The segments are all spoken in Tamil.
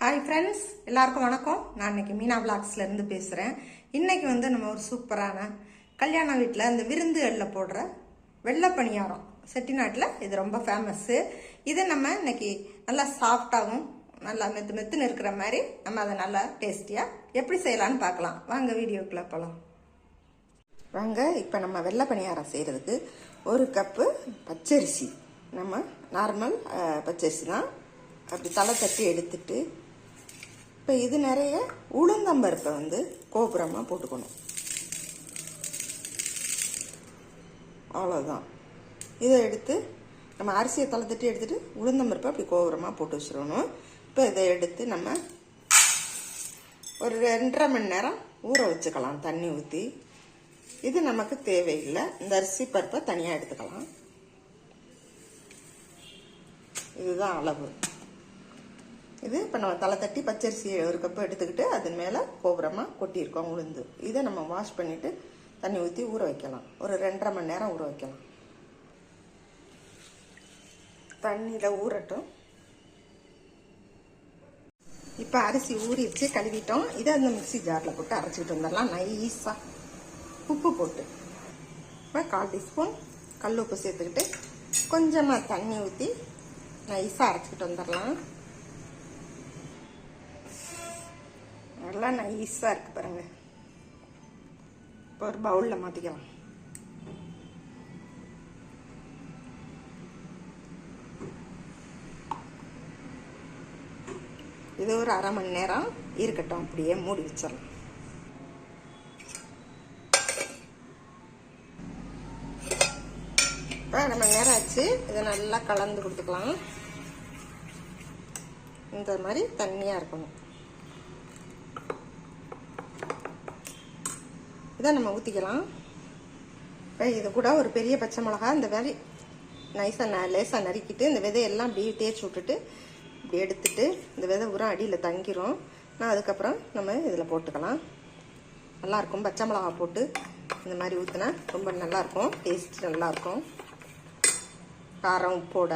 ஹாய் ஃப்ரெண்ட்ஸ் எல்லாருக்கும் வணக்கம். நான் இன்னைக்கு மீனா விளாக்ஸ்லேருந்து பேசுகிறேன் இன்றைக்கி வந்து நம்ம ஒரு சூப்பரான கல்யாண வீட்டில் இந்த விருந்துகளில் போடுற வெள்ளை பணியாரம் செட்டிநாட்டில் இது ரொம்ப ஃபேமஸ்ஸு இதை நம்ம இன்னைக்கு நல்லா சாஃப்டாகவும் நல்லா மெத்து மெத்துன்னு இருக்கிற மாதிரி நம்ம அதை நல்லா டேஸ்டியாக எப்படி செய்யலாம்னு பார்க்கலாம். வாங்க வீடியோக்குள்ளே போகலாம் வாங்க இப்போ நம்ம வெள்ளை பணியாரம் செய்கிறதுக்கு ஒரு கப்பு பச்சரிசி. நம்ம நார்மல் பச்சரிசி தான். அப்படி தலை தட்டி எடுத்துட்டு இப்போ இது நிறைய உளுந்தம்பருப்பை வந்து கோபுரமாக போட்டுக்கணும். அவ்வளோதான் இதை எடுத்து நம்ம அரிசியை தளர்த்துட்டு எடுத்துகிட்டு உளுந்தம்பருப்பை அப்படி கோபுரமாக போட்டு வச்சிடணும். இப்போ இதை எடுத்து நம்ம ஒரு ரெண்டரை மணி நேரம் ஊற வச்சுக்கலாம் தண்ணி ஊற்றி இது நமக்கு தேவையில்லை. இந்த அரிசி பருப்பை தனியாக எடுத்துக்கலாம். இதுதான் அளவு. இது இப்போ நம்ம தலை தட்டி பச்சரிசி ஒரு கப்பு எடுத்துக்கிட்டு அதன் மேலே கோபுரமாக கொட்டியிருக்கோம் உளுந்து. இதை நம்ம வாஷ் பண்ணிவிட்டு தண்ணி ஊற்றி ஊற வைக்கலாம். ஒரு ரெண்டரை மணி நேரம் ஊற வைக்கலாம். தண்ணியில் ஊறட்டும். இப்போ அரிசி ஊறிடுச்சு கழுவிட்டோம். இதை அந்த மிக்ஸி ஜாரில் போட்டு அரைச்சிக்கிட்டு வந்துடலாம். நைஸாக உப்பு போட்டு. இப்போ கால் டீஸ்பூன் கல் உப்பு சேர்த்துக்கிட்டு கொஞ்சமாக தண்ணி ஊற்றி நைஸாக அரைச்சிக்கிட்டு வந்துடலாம். நல்லா நைஸாக இருக்குது பாருங்க. இப்போ ஒரு பவுலில் மாற்றிக்கலாம் இது ஒரு அரை மணி நேரம் இருக்கட்டும். அப்படியே மூடி வச்சிடலாம். இப்போ மணி நேரம் ஆச்சு. இதை நல்லா கலந்து கொடுத்துக்கலாம். இந்த மாதிரி தண்ணியாக இருக்கணும். இதை நம்ம ஊற்றிக்கலாம் இப்போ இது கூட ஒரு பெரிய பச்சை மிளகா இந்த மாதிரி நைஸாக ந லேசாக நறுக்கிட்டு இந்த விதையெல்லாம் அப்படியே தேய்ச்சி விட்டுட்டு இப்படி எடுத்துட்டு இந்த விதை உரம் அடியில் தங்கிரும். நான் அதுக்கப்புறம் நம்ம இதில் போட்டுக்கலாம். நல்லாயிருக்கும் பச்சை மிளகா போட்டு இந்த மாதிரி ஊற்றினா ரொம்ப நல்லாயிருக்கும் டேஸ்ட் நல்லாயிருக்கும் காரம் உப்போட.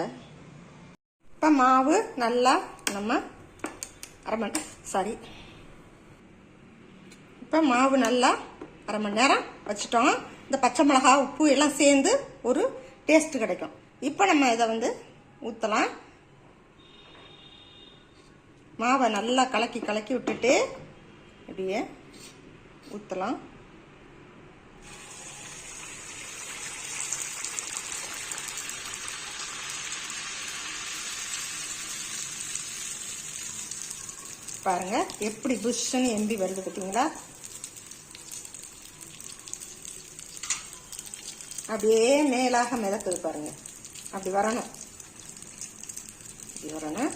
இப்போ மாவு நல்லா நம்ம அரை மணி சாரி இப்போ மாவு நல்லா அரை மணி நேரம் வச்சுட்டோம். இந்த பச்சை மிளகா உப்பு எல்லாம் சேர்ந்து ஒரு டேஸ்ட் கிடைக்கும். இப்போ நம்ம இதை வந்து ஊற்றலாம் மாவை நல்லா கலக்கி கலக்கி விட்டுட்டு இப்படியே ஊற்றலாம் பாருங்க எப்படி புஷ்ஷுன்னு எம்பி வருது பார்த்தீங்களா அப்படியே மேலாக மிதக்குது பாருங்க. அப்படி வரணும். அப்படி வரணும்.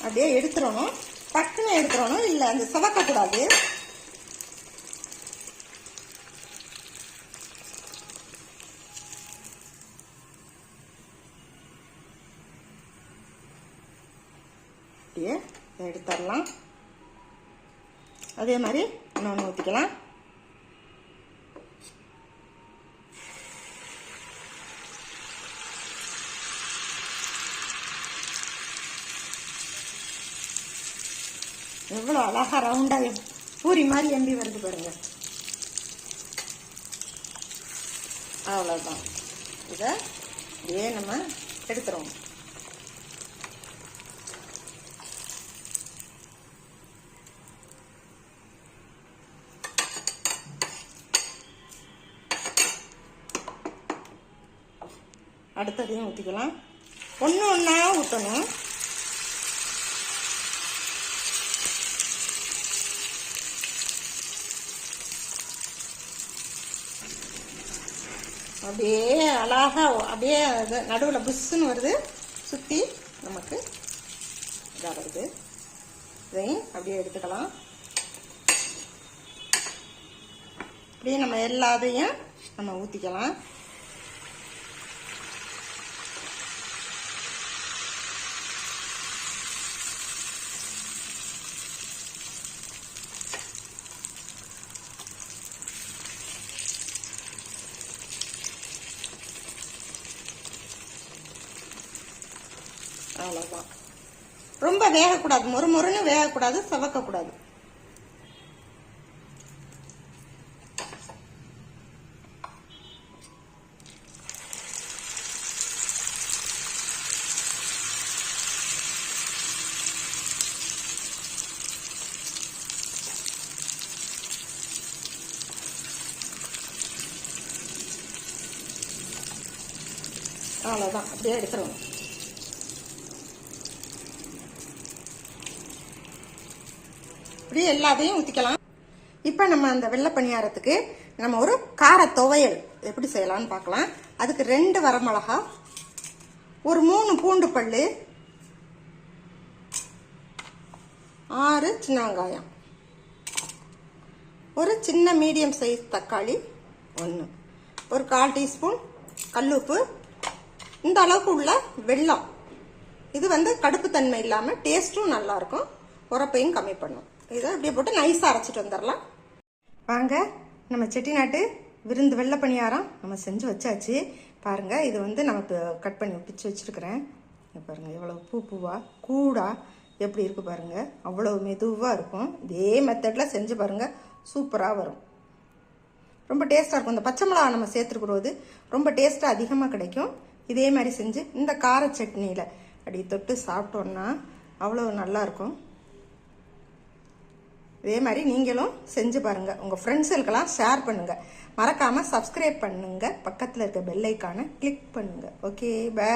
அப்படியே எடுத்துடணும் டக்குன்னு எடுத்துடணும் இல்லை அந்த சதக்கக்கூடாது அப்படியே எடுத்துடலாம். அதே மாதிரி இன்னொன்று ஊற்றிக்கலாம் எவ்வளோ அழகா ரவுண்டா பூரி மாதிரி எம்பி வருது பாருங்க. அவ்வளோதான் இதை இதே நம்ம எடுத்துருவோம். அடுத்ததையும் ஊற்றிக்கலாம் ஒன்று ஒன்றா ஊற்றணும் அப்படியே அழகா அப்படியே நடுவில் புஷ்ஷுன்னு வருது. சுற்றி நமக்கு இதாக வருது. இதையும் அப்படியே எடுத்துக்கலாம். அப்படியே நம்ம எல்லாத்தையும் நம்ம ஊற்றிக்கலாம் அவ்வளோதான் ரொம்ப வேகக்கூடாது. மொறு மொறுன்னு வேகக்கூடாது செவக்கக்கூடாது. அவ்வளோதான் அப்படியே எடுத்துருவோம். இப்படியே எல்லாத்தையும் ஊற்றிக்கலாம் இப்போ நம்ம அந்த வெள்ளை பணியாரத்துக்கு நம்ம ஒரு கார துவையல் எப்படி செய்யலாம்னு பார்க்கலாம். அதுக்கு ரெண்டு வரமிளகா ஒரு மூணு பூண்டு பல்லு ஆறு சின்ன வெங்காயம் ஒரு சின்ன மீடியம் சைஸ் தக்காளி ஒன்று ஒரு கால் டீஸ்பூன் கல்லுப்பு இந்த அளவுக்கு உள்ள வெல்லம். இது வந்து கடுப்பு தன்மை இல்லாமல் டேஸ்ட்டும் நல்லாயிருக்கும் உரப்பையும் கம்மி பண்ணும். இதை அப்படியே போட்டு நைஸாக அரைச்சிட்டு வந்துடலாம். வாங்க நம்ம செட்டிநாட்டு விருந்து வெள்ளை பணியாரம் நம்ம செஞ்சு வச்சாச்சு. பாருங்க இது வந்து நமக்கு கட் பண்ணி பிச்சு வச்சிருக்கிறேன். பாருங்கள் எவ்வளோ பூ பூவாக கூடா எப்படி இருக்கு பாருங்கள் அவ்வளோ மெதுவாக இருக்கும். இதே மெத்தடில் செஞ்சு பாருங்க சூப்பராக வரும். ரொம்ப டேஸ்ட்டாக இருக்கும். இந்த பச்சை மிளகா நம்ம சேர்த்துருக்குறது ரொம்ப டேஸ்ட்டாக அதிகமாக கிடைக்கும். இதே மாதிரி செஞ்சு இந்த கார சட்னியில் அப்படி தொட்டு சாப்பிட்டோன்னா அவ்வளோ நல்லாயிருக்கும் இதே மாதிரி நீங்களும் செஞ்சு பாருங்கள் உங்கள் ஃப்ரெண்ட்ஸுக்கெல்லாம் ஷேர் பண்ணுங்கள் மறக்காமல் சப்ஸ்கிரைப் பண்ணுங்கள் பக்கத்தில் இருக்க பெல்லைக்கான கிளிக் பண்ணுங்கள் ஓகே பை